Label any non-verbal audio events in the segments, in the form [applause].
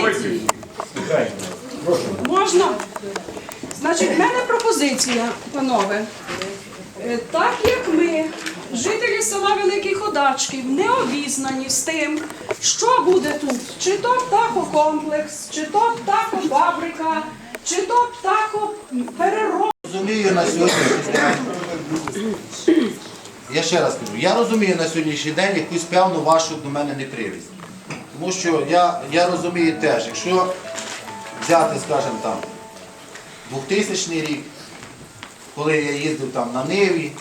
пропозиції. Можна? Значить, в мене пропозиція, панове. Е, Так як ми, жителі села Великий Ходачків, не обізнані з тим, що буде тут, чи то птахокомплекс, чи то птахофабрика, чи то птахопереробка. розумію на сьогоднішній. Я ще раз кажу, я розумію на сьогоднішній день якусь певну вашу до мене непривість. Тому що я, я розумію теж, якщо взяти, скажімо там, 2000 рік, коли я їздив там на Ниві,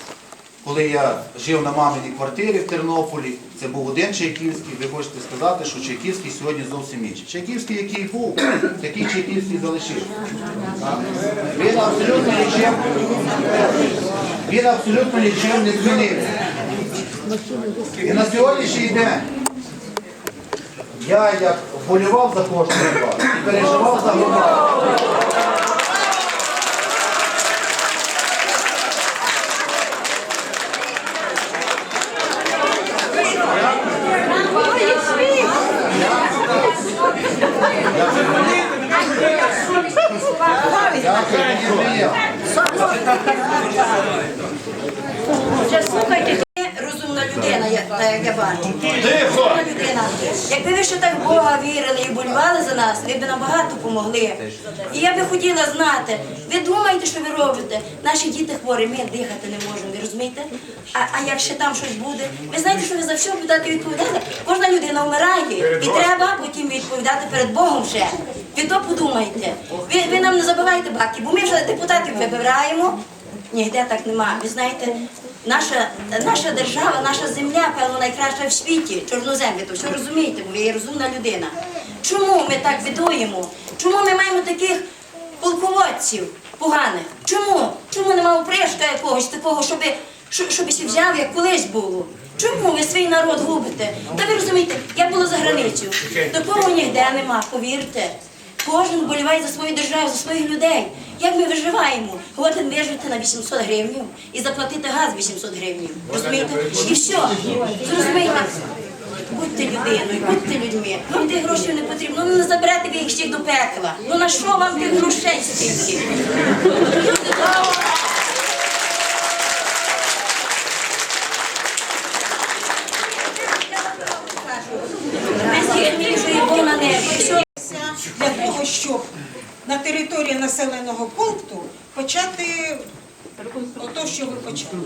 коли я жив на маминій квартирі в Тернополі, це був один Чайківський, ви хочете сказати, що Чайківський сьогодні зовсім інший. Чайківський, який був, такий Чайківський залишився. Він абсолютно нічим, він абсолютно нічим не змінився. І на сьогоднішній день я як вболівав за кожного вас і переживав за громаду. Слухайте, ти розумна людина, я, та, як я бачу. Людина. Якби ви ще так в Бога вірили і болювали за нас, ви б набагато помогли. І я би хотіла знати, ви думаєте, що ви робите? Наші діти хворі, ми дихати не можемо, ви розумієте? А, а як ще там щось буде? Ви знаєте, що ви за все будете відповідати? Кожна людина вмирає, і треба потім відповідати перед Богом ще. Ви то подумайте. Ви, ви нам не забивайте баки, бо ми вже депутатів вибираємо. Ніде так нема. Ви знаєте, наша, наша держава, наша земля, певно, найкраща в світі, чорноземлі, то все розумієте, бо ви є розумна людина. Чому ми так бідуємо? Чому ми маємо таких полководців поганих? Чому? Чому нема опришка якогось такого, щоб, щоб сі взяв, як колись було? Чому ви свій народ губите? Та ви розумієте, я була за границю. Такого ніде нема, повірте. Кожен боліває за свою державу, за своїх людей. Як ми виживаємо? Годен вижити на 800 гривень і заплатити газ 800 гривень. Розумієте? І все. Зрозумієте? Будьте людиною, будьте людьми. Вам тих грошей не потрібно. Ну не заберете ви їх ще до пекла. Ну на що вам тих грошей стільки? Люди добрі. Ми всі живемо на небі. Все. для того, щоб на території населеного пункту почати ото, що ви почали.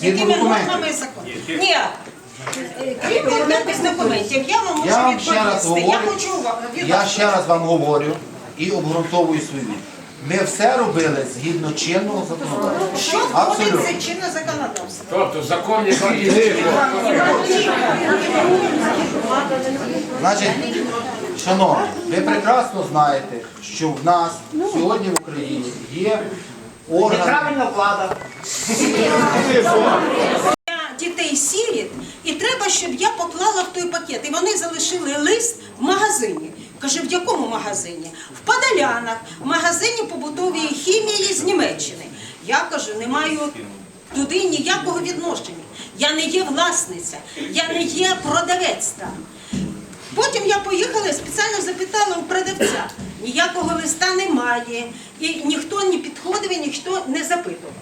Згідно Якими нормами закону? Ні. Крім якихось документів, я вам можу Я вам ще раз відповісти. Я говорю, хочу ва- від я ще раз вам говорю і обґрунтовую свою. відповідь. Ми все робили згідно чинного законодавства. Що входить в це чинне законодавство? Тобто закон не діє. Значить, шановні, ви прекрасно знаєте, що в нас сьогодні в Україні є органи. Я дітей сіріт, і треба, щоб я поклала в той пакет. І вони залишили лист в магазині. Каже, в якому магазині? В Подолянах, в магазині побутової хімії з Німеччини. Я кажу, не маю туди ніякого відношення. Я не є власниця, я не є продавець там. Потім я поїхала і спеціально запитала у продавця. Ніякого листа немає, і ніхто не підходив, і ніхто не запитував.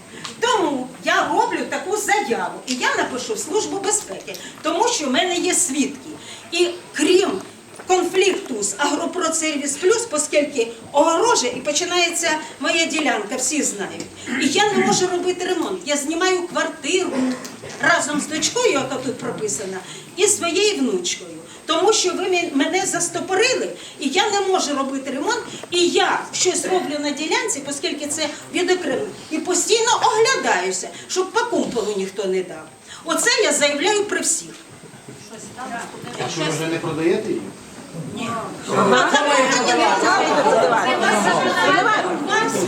Тому я роблю таку заяву, і я напишу в службу безпеки, тому що в мене є свідки. І крім конфлікту з Агропродсервіс Плюс, оскільки огороже і починається моя ділянка, всі знають. І я не можу робити ремонт. Я знімаю квартиру разом з дочкою, яка тут прописана, і своєю внучкою. Тому що ви мене застопорили, і я не можу робити ремонт, і я щось роблю на ділянці, оскільки це відокремлено, і постійно оглядаюся, щоб по кумполу ніхто не дав. Оце я заявляю при всіх. А що ви вже не продаєте її?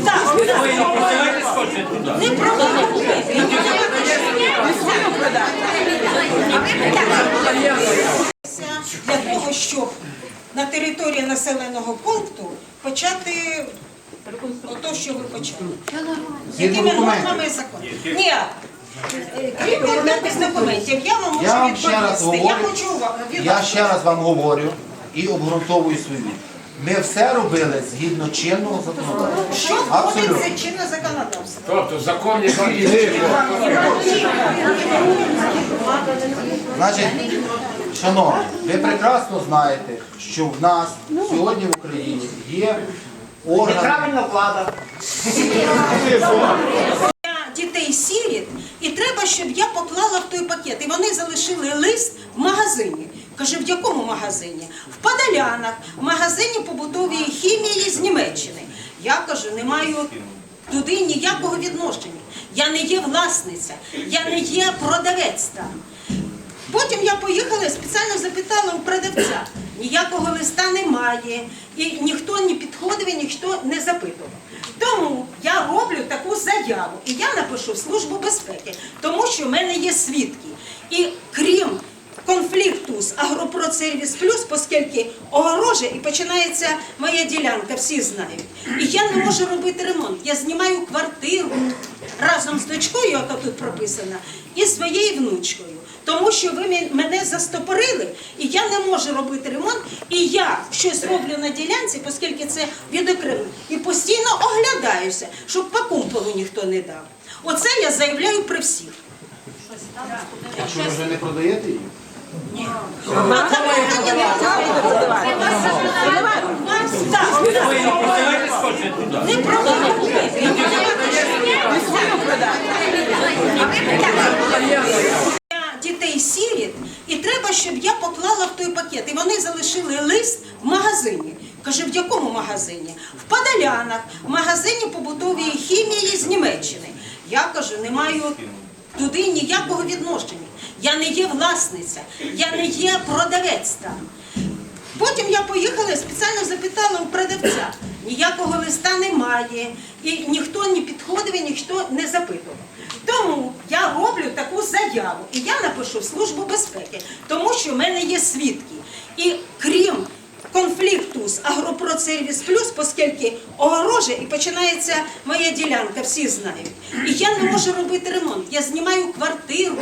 Так, не продаю. Для того, щоб на території населеного пункту почати ото, що ви почали. Якими нормами закону? Ні. Крім якихось документів, я вам можу Я вам ще раз відповісти. Я говорю, хочу ва- від я ще раз вам говорю і обґрунтовую свою. Ми все робили згідно чинного законодавства. Що входить Абсолютно. чинне законодавство? Тобто закон, який. Значить, шановні, ви прекрасно знаєте, що в нас сьогодні в Україні є органи. Я дітей сіріт, і треба, щоб я поклала в той пакет. І вони залишили лист в магазині. Каже, в якому магазині? В Подолянах, в магазині побутової хімії з Німеччини. Я кажу, не маю туди ніякого відношення. Я не є власниця, я не є продавець там. Потім я поїхала і спеціально запитала у продавця. Ніякого листа немає, і ніхто не підходив, і ніхто не запитував. Тому я роблю таку заяву, і я напишу Службу безпеки, тому що в мене є свідки. І крім конфлікту з Агропродсервіс Плюс, оскільки огороже і починається моя ділянка, всі знають. І я не можу робити ремонт. Я знімаю квартиру разом з дочкою, яка тут прописана, і своєю внучкою. Тому що ви мене застопорили, і я не можу робити ремонт, і я щось роблю на ділянці, оскільки це відокремлено, і постійно оглядаюся, щоб по кумполу ніхто не дав. Оце я заявляю при всіх. Якщо ви вже не продаєте її, Не продаю. І треба, щоб я поклала в той пакет. І вони залишили лист в магазині. Каже, в якому магазині? В Подолянах, в магазині побутової хімії з Німеччини. Я кажу, не маю туди ніякого відношення. Я не є власниця, я не є продавець там. Потім я поїхала і спеціально запитала у продавця. Ніякого листа немає, і ніхто не підходив, і ніхто не запитував. Тому я роблю таку заяву, і я напишу в Службу безпеки, тому що в мене є свідки. І крім конфлікту з Агропродсервіс Плюс, оскільки огороже і починається моя ділянка, всі знають. І я не можу робити ремонт. Я знімаю квартиру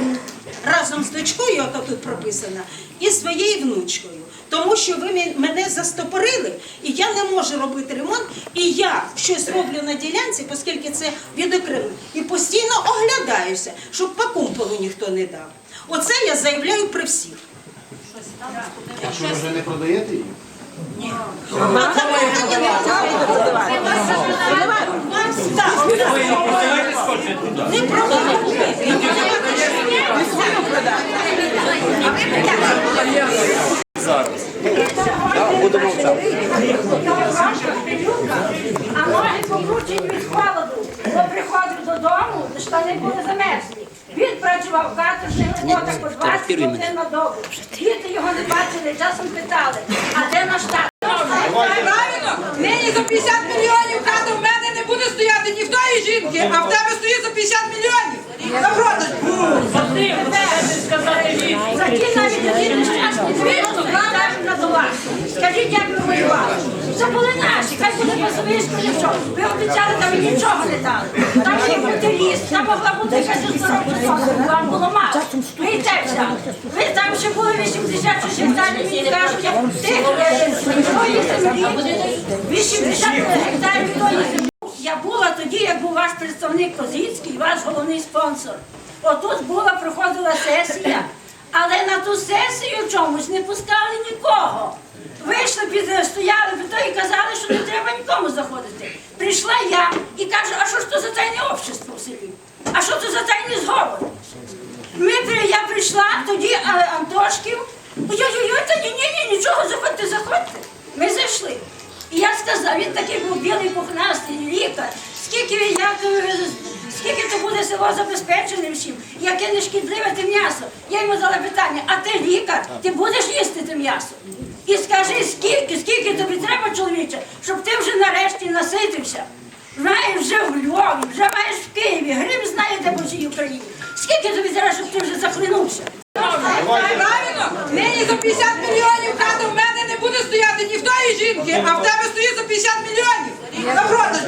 разом з дочкою, яка тут прописана, і своєю внучкою. Тому що ви мене застопорили, і я не можу робити ремонт, і я щось роблю на ділянці, оскільки це відокремлено, і постійно оглядаюся, щоб по кумполу ніхто не дав. Оце я заявляю при всіх. якщо ви вже не продаєте її, Не продаю. А ноги покручені від холоду, бо приходив додому, штани були замерзлі. Він працював каторжний робота по 20 годин на добу. Діти його не бачили, часом питали, а де наш тато? Правильно, нині за 50 мільйонів хата в мене не буде стояти ні в тої жінки, а в тебе стоїть за 50 мільйонів. На продаж. Такі навіть такі нещасні звісно, кажуть. Скажіть, як ви воювали? Це були наші, хай буде пасовисько, нічого. Ви обіцяли, там і нічого не дали. Там міг бути ліс, там могла бути якась оздоровча вам було мало. Ви і те взяли. Ви там ще були 80 чи 60 мені кажуть, тих тої землі, 80 гектарів тої землі. Я була тоді, як був ваш представник Козицький, ваш головний спонсор. Отут була, проходила сесія, але на ту сесію чомусь не пускали нікого. Вийшли, стояли під той і казали, що не треба нікому заходити. Прийшла я і кажу, а що ж то за тайне общество в селі? А що це за тайний зговор? Ми, я прийшла, тоді а, Антошків. Ой-ой-ой, та ні, ні, ні, нічого, заходьте, заходьте. Ми зайшли. І я сказав, він такий був білий пухнастий лікар. Скільки він- село забезпечене всім, яке не шкідливе те м'ясо. Я йому дала питання, а ти лікар, ти будеш їсти те м'ясо? І скажи, скільки, скільки тобі треба, чоловіче, щоб ти вже нарешті наситився. Знаєш вже в Львові, вже маєш в Києві, гриб знає, де по всій Україні. Скільки тобі треба, щоб ти вже захлинувся? Правильно, нині за 50 мільйонів хата в мене не буде стояти ні в тої жінки, а в тебе стоїть за 50 мільйонів. На продаж.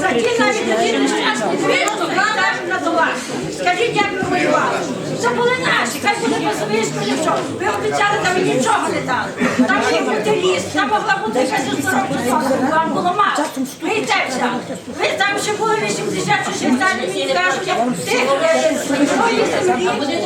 Такі навіть такі нещасні звісно, кажуть на вас. Скажіть, як ви воювали? Це були наші, хай буде пасовисько, нічого. Ви обіцяли, там і нічого не дали. Там міг бути ліс, там могла бути оздоровча зона, вам було мало. Ви і те взяли. Ви там ще були 86 гектарів, мені кажуть, тих е, тої землі,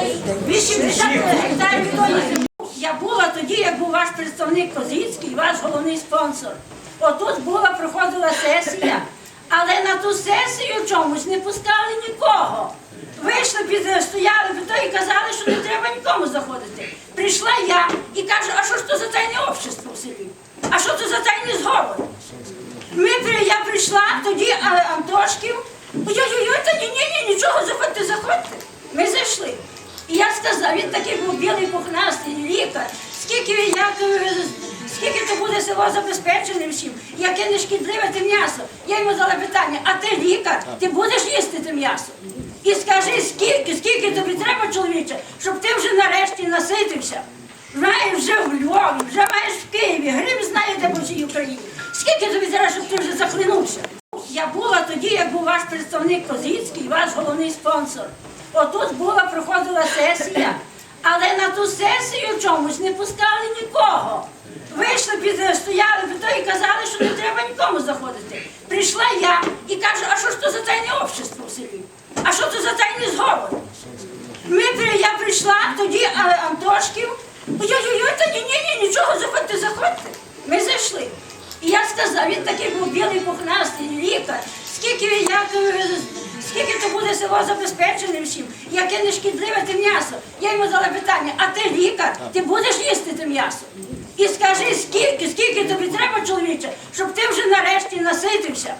80 гектарів тої землі. Я була тоді, як був ваш представник Козицький, ваш головний спонсор. Отут була, проходила сесія, але на ту сесію чомусь не пускали нікого. Вийшли, стояли під то і казали, що не треба нікому заходити. Прийшла я і кажу, а що ж то за тайне общество в селі? А що це за тайний зговор? Ми, я прийшла, тоді а, Антошків. Ой-ой-ой, та ні, ні, ні, нічого, заходьте, заходьте. Ми зайшли. Я сказав, він такий був білий пухнастий лікар. Скільки як, е, скільки це буде село забезпеченим всім, яке не шкідливе те м'ясо. Я йому дала питання, а ти лікар, ти будеш їсти те м'ясо? І скажи, скільки, скільки тобі треба, чоловіче, щоб ти вже нарешті наситився. Знаєш вже в Львові, вже маєш в Києві, грим знає, де по всій Україні. Скільки тобі зараз, щоб ти вже захлинувся? Я була тоді, як був ваш представник Козицький, ваш головний спонсор. Отут була, проходила сесія, але на ту сесію чомусь не пускали нікого. Вийшли, під, стояли під то і казали, що не треба нікому заходити. Прийшла я і кажу, а що ж то за тайне общество в селі? А що це за тайний зговор? Ми, я прийшла, тоді а, Антошків. Ой-ой-ой, та ні, ні, ні, нічого, заходьте, заходьте. Ми зайшли. І я сказав, він такий був білий пухнастий лікар. Скільки е, скільки то буде село забезпечене всім, яке нешкідливе те м'ясо. Я йому задала питання, а ти лікар, ти будеш їсти те м'ясо? І скажи, скільки, скільки тобі треба, чоловіче, щоб ти вже нарешті наситився.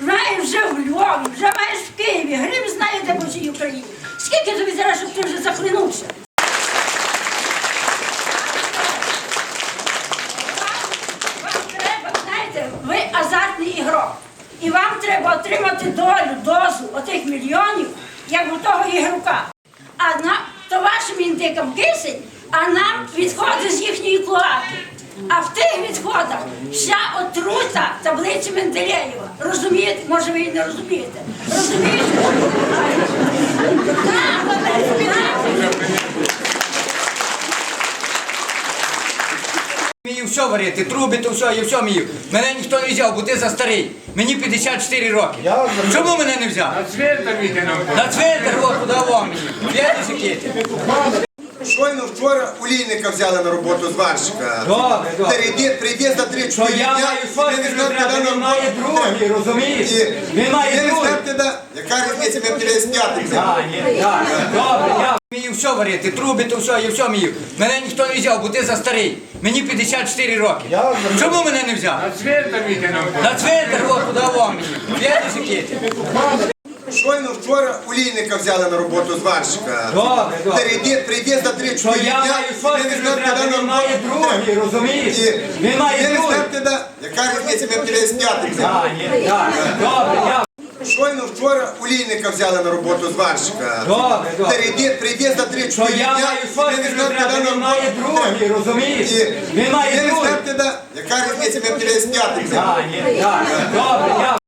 Знаєш вже в Львові, вже маєш в Києві, грим знає, де по всій Україні. Скільки тобі треба, щоб ти вже захлинувся? Вам треба, знаєте, ви азартний ігрок. І вам треба отримати долю, дозу отих мільйонів, як у того ігрока. А на, то вашим індикам кисень, а нам відходи з їхньої клоаки. А в тих відходах вся отрута таблиці Менделєєва. Розумієте? Може ви і не розумієте. Розумієте? [laughs] Так, так. Вмію все варити, труби, то все, я все вмію. Мене ніхто не взяв, бо ти за старий. Мені 54 роки. Чому мене не взяв? Цвета вийти нам. На цвинтар, от куди вам мені. П'яти жакети. Щойно вчора олійника взяли на роботу з Варшика. Добре, добре. Привіз, привіз за 3-4 То я дня. маю щось Він не має другий, розумієш? І Він має не другий. Яка різниця, ми тебе з п'ятим А, ні, так, добре, я вмію все варити, труби, то все, я все вмію. Мене ніхто не взяв, бо ти за старий. Мені 54 роки. Чому мене не взяв? Цвета вийти нам. На цвинтар, от куди вам мені. Жакети. Щойно вчора олійника взяли на роботу з Варшика. Добре, добре. Привіз за То 3-4 я дня. маю щось Він не знав, на він має роботу. другий, розумієш? І Він має не другий. знав, куди. Яка різниця, ми тебе з. А, ні, так, добре, я. Щойно вчора олійника взяли на роботу з Варшика. Добре, добре. Прийде, прийде за 3-4 То я дня. маю Він не на він має другий, розумієш? Він має другий. Яка різниця, ми з п'ятим ні, так, добре, я.